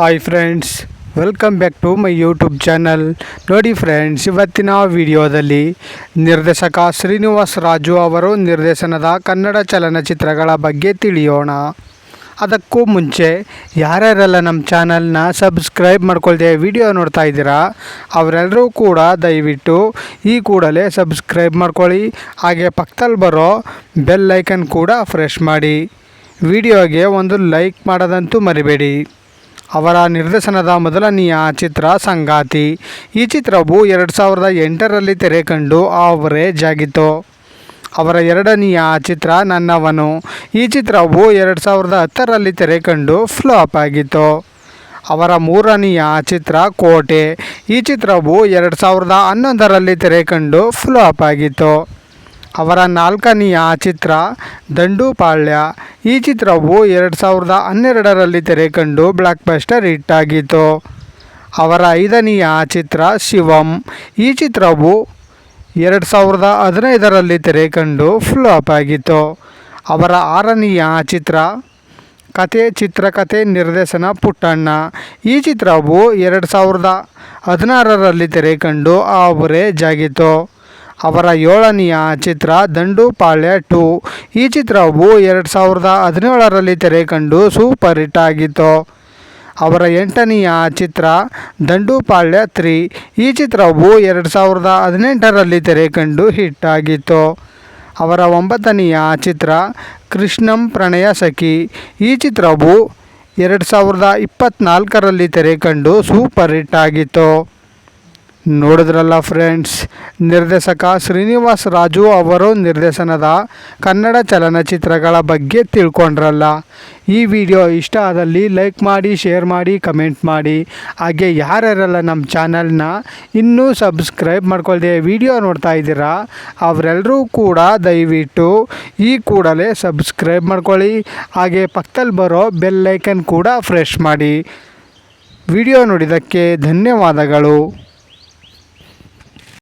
Hi friends welcome back to my YouTube channel ನೋಡಿ friends ಇವತ್ತಿನ ವಿಡಿಯೋದಲ್ಲಿ ನಿರ್ದೇಶಕ ಶ್ರೀನಿವಾಸ್ ರಾಜು ಅವರು ನಿರ್ದೇಶನದ ಕನ್ನಡ ಚಲನಚಿತ್ರಗಳ ಬಗ್ಗೆ ತಿಳಿಯೋಣ. ಅದಕ್ಕೂ ಮುಂಚೆ ಯಾರ್ಯಾರೆಲ್ಲ ನಮ್ಮ ಚಾನಲ್ನ ಸಬ್ಸ್ಕ್ರೈಬ್ ಮಾಡ್ಕೊಳ್ದೆ ವಿಡಿಯೋ ನೋಡ್ತಾ ಇದ್ದೀರಾ, ಅವರೆಲ್ಲರೂ ಕೂಡ ದಯವಿಟ್ಟು ಈ ಕೂಡಲೇ ಸಬ್ಸ್ಕ್ರೈಬ್ ಮಾಡ್ಕೊಳ್ಳಿ. ಹಾಗೆ ಪಕ್ಕದಲ್ಲಿ ಬರೋ ಬೆಲ್ ಐಕನ್ ಕೂಡ ಫ್ರೆಶ್ ಮಾಡಿ. ವಿಡಿಯೋಗೆ ಒಂದು ಲೈಕ್ ಮಾಡೋದಂತೂ ಮರಿಬೇಡಿ. ಅವರ ನಿರ್ದೇಶನದ ಮೊದಲನೆಯ ಚಿತ್ರ ಸಂಗಾತಿ. ಈ ಚಿತ್ರವು ಎರಡು ಸಾವಿರದ ಎಂಟರಲ್ಲಿ ತೆರೆ ಕಂಡು ಆವರೇಜ್ ಆಗಿತ್ತು. ಅವರ ಎರಡನೆಯ ಚಿತ್ರ ನನ್ನವನು. ಈ ಚಿತ್ರವು ಎರಡು ಸಾವಿರದ ಹತ್ತರಲ್ಲಿ ತೆರೆ ಕಂಡು ಫ್ಲಾಪ್ ಆಗಿತ್ತು. ಅವರ ಮೂರನೆಯ ಚಿತ್ರ ಕೋಟೆ. ಈ ಚಿತ್ರವು ಎರಡು ಸಾವಿರದ ಹನ್ನೊಂದರಲ್ಲಿ ತೆರೆ ಕಂಡು ಫ್ಲಾಪ್ ಆಗಿತ್ತು. ಅವರ ನಾಲ್ಕನೆಯ ಚಿತ್ರ ದಂಡುಪಾಳ್ಯ. ಈ ಚಿತ್ರವು ಎರಡು ಸಾವಿರದ ಹನ್ನೆರಡರಲ್ಲಿ ತೆರೆ ಕಂಡು ಬ್ಲಾಕ್ ಬಸ್ಟರ್ ಹಿಟ್ ಆಗಿತ್ತು. ಅವರ ಐದನೆಯ ಚಿತ್ರ ಶಿವಂ. ಈ ಚಿತ್ರವು ಎರಡು ಸಾವಿರದ ಹದಿನೈದರಲ್ಲಿ ತೆರೆ ಕಂಡು ಫ್ಲಾಪ್ ಆಗಿತ್ತು. ಅವರ ಆರನೆಯ ಚಿತ್ರ ಕತೆ, ಚಿತ್ರಕತೆ ನಿರ್ದೇಶನ ಪುಟ್ಟಣ್ಣ. ಈ ಚಿತ್ರವು ಎರಡು ಸಾವಿರದ ಹದಿನಾರರಲ್ಲಿ ತೆರೆ ಕಂಡು ಆವರೇಜ್ ಆಗಿತ್ತು. ಅವರ ಏಳನೆಯ ಚಿತ್ರ ದಂಡುಪಾಳ್ಯ ಟು. ಈ ಚಿತ್ರವು ಎರಡು ಸಾವಿರದ ಹದಿನೇಳರಲ್ಲಿ ತೆರೆ ಕಂಡು ಸೂಪರ್ ಹಿಟ್ ಆಗಿತ್ತು. ಅವರ ಎಂಟನೆಯ ಚಿತ್ರ ದಂಡುಪಾಳ್ಯ ತ್ರೀ. ಈ ಚಿತ್ರವು ಎರಡು ಸಾವಿರದ ಹದಿನೆಂಟರಲ್ಲಿ ತೆರೆ ಕಂಡು ಹಿಟ್ ಆಗಿತ್ತು. ಅವರ ಒಂಬತ್ತನೆಯ ಚಿತ್ರ ಕೃಷ್ಣಂ ಪ್ರಣಯ ಸಖಿ. ಈ ಚಿತ್ರವು ಎರಡು ಸಾವಿರದ ಇಪ್ಪತ್ತ್ನಾಲ್ಕರಲ್ಲಿ ತೆರೆ ಕಂಡು ಸೂಪರ್ ಹಿಟ್ ಆಗಿತ್ತು. ನೋಡಿದ್ರಲ್ಲ ಫ್ರೆಂಡ್ಸ್ ನಿರ್ದೇಶಕ ಶ್ರೀನಿವಾಸ್ ರಾಜು ಅವರು ನಿರ್ದೇಶನದ ಕನ್ನಡ ಚಲನಚಿತ್ರಗಳ ಬಗ್ಗೆ ತಿಳ್ಕೊಂಡ್ರಲ್ಲ. ಈ ವಿಡಿಯೋ ಇಷ್ಟ ಆದಲ್ಲಿ ಲೈಕ್ ಮಾಡಿ ಶೇರ್ ಮಾಡಿ ಕಮೆಂಟ್ ಮಾಡಿ. ಹಾಗೆ ಯಾರ್ಯಾರೆಲ್ಲ ನಮ್ಮ ಚಾನಲ್ನ ಇನ್ನೂ ಸಬ್ಸ್ಕ್ರೈಬ್ ಮಾಡ್ಕೊಳ್ದೆ ವಿಡಿಯೋ ನೋಡ್ತಾ ಇದ್ದೀರಾ ಅವರೆಲ್ಲರೂ ಕೂಡ ದಯವಿಟ್ಟು ಈ ಕೂಡಲೇ ಸಬ್ಸ್ಕ್ರೈಬ್ ಮಾಡ್ಕೊಳ್ಳಿ. ಹಾಗೆ ಪಕ್ಕದಲ್ಲಿ ಬರೋ ಬೆಲ್ ಐಕನ್ ಕೂಡ ಫ್ರೆಶ್ ಮಾಡಿ. ವಿಡಿಯೋ ನೋಡಿದ್ದಕ್ಕೆ ಧನ್ಯವಾದಗಳು.